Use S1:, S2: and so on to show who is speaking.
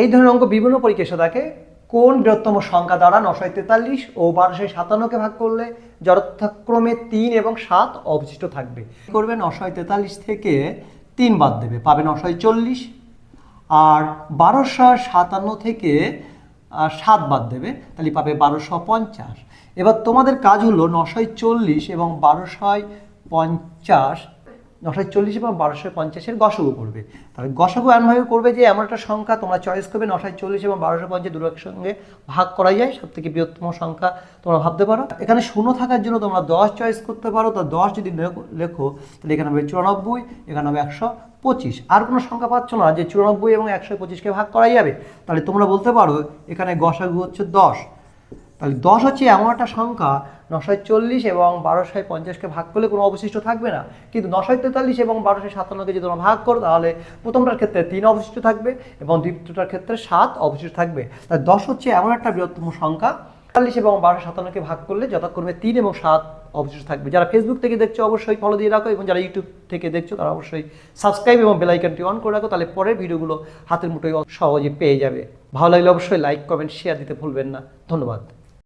S1: এই ধরনের অঙ্ক বিভিন্ন পরীক্ষা এসে থাকে কোন বৃহত্তম সংখ্যা দ্বারা নশয় তেতাল্লিশ ও বারোশো সাতান্নকে ভাগ করলে যথাক্রমে তিন এবং সাত অবশিষ্ট থাকবে। কি করবে? নশয় তেতাল্লিশ থেকে তিন বাদ দেবে। পাবে নশয় চল্লিশ আর বারোশো সাতান্ন থেকে সাত বাদ দেবে। তাহলে পাবে বারোশো পঞ্চাশ। এবার তোমাদের কাজ হলো নশয় চল্লিশ এবং বারোশয় পঞ্চাশ নশয় চল্লিশ এবং বারোশো পঞ্চাশের গসগু করবে তাহলে গসগু এমনভাবে করবে যে, এমন একটা সংখ্যা তোমরা চয়েস করবে নশয় চল্লিশ এবং বারোশো পঞ্চাশ দুটো সঙ্গে ভাগ করা যায়। সব থেকে বৃহত্তম সংখ্যা তোমরা ভাবতে পারো। এখানে শূন্য থাকার জন্য তোমরা দশ চয়েস করতে পারো। তো দশ যদি লেখো- লেখো, তাহলে এখানে হবে চুরানব্বই, এখানে হবে একশো পঁচিশ। আর কোনো সংখ্যা পাচ্ছ না যে চুরানব্বই এবং একশো পঁচিশকে ভাগ করা যাবে। তাহলে তোমরা বলতে পারো, এখানে গসাগু হচ্ছে দশ। তাহলে দশ হচ্ছে এমন একটা সংখ্যা, নশয় চল্লিশ এবং বারোশো পঞ্চাশকে ভাগ করলে কোনো অবশিষ্ট থাকবে না। কিন্তু নশয় তেতাল্লিশ এবং বারোশো সাতান্নকে যদি তোমরা ভাগ করো, তাহলে প্রথমটার ক্ষেত্রে তিন অবশিষ্ট থাকবে এবং দ্বিতীয়টার ক্ষেত্রে সাত অবশিষ্ট থাকবে। তাই দশ হচ্ছে এমন একটা বৃহত্তম সংখ্যা তেতাল্লিশ এবং বারোশো সাতান্নকে ভাগ করলে যথাক্রমে তিন এবং সাত অবশিষ্ট থাকবে। যারা ফেসবুক থেকে দেখছ, অবশ্যই ফলো দিয়ে রাখো এবং যারা ইউটিউব থেকে দেখছ, তারা অবশ্যই সাবস্ক্রাইব এবং বেলাইকনটি অন করে রাখো, তাহলে পরের ভিডিওগুলো হাতের মুঠোয় সহজে পেয়ে যাবে। ভালো লাগলে অবশ্যই লাইক কমেন্ট শেয়ার দিতে ভুলবেন না। ধন্যবাদ।